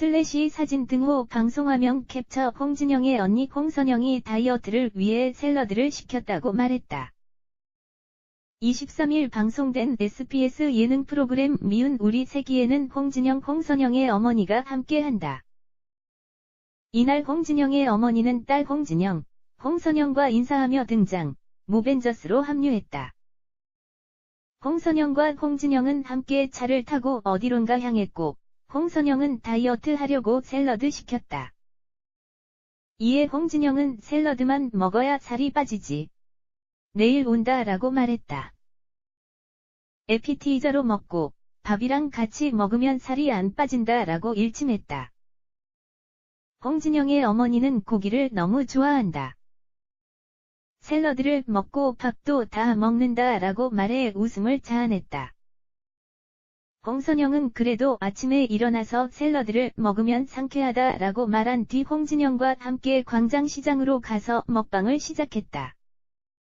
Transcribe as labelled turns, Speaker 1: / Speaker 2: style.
Speaker 1: 슬래시 사진 등호 방송화면 캡처 홍진영의 언니 홍선영이 다이어트를 위해 샐러드를 시켰다고 말했다. 23일 방송된 SBS 예능 프로그램 미운 우리 세기에는 홍진영 홍선영의 어머니가 함께한다. 이날 홍진영의 어머니는 딸 홍진영, 홍선영과 인사하며 등장, 모벤저스로 합류했다. 홍선영과 홍진영은 함께 차를 타고 어디론가 향했고, 홍선영은 다이어트 하려고 샐러드 시켰다. 이에 홍진영은 샐러드만 먹어야 살이 빠지지. 내일 온다 라고 말했다. 에피티저로 먹고 밥이랑 같이 먹으면 살이 안 빠진다 라고 일침했다. 홍진영의 어머니는 고기를 너무 좋아한다. 샐러드를 먹고 밥도 다 먹는다 라고 말해 웃음을 자아냈다. 홍선영은 그래도 아침에 일어나서 샐러드를 먹으면 상쾌하다 라고 말한 뒤 홍진영과 함께 광장시장으로 가서 먹방을 시작했다.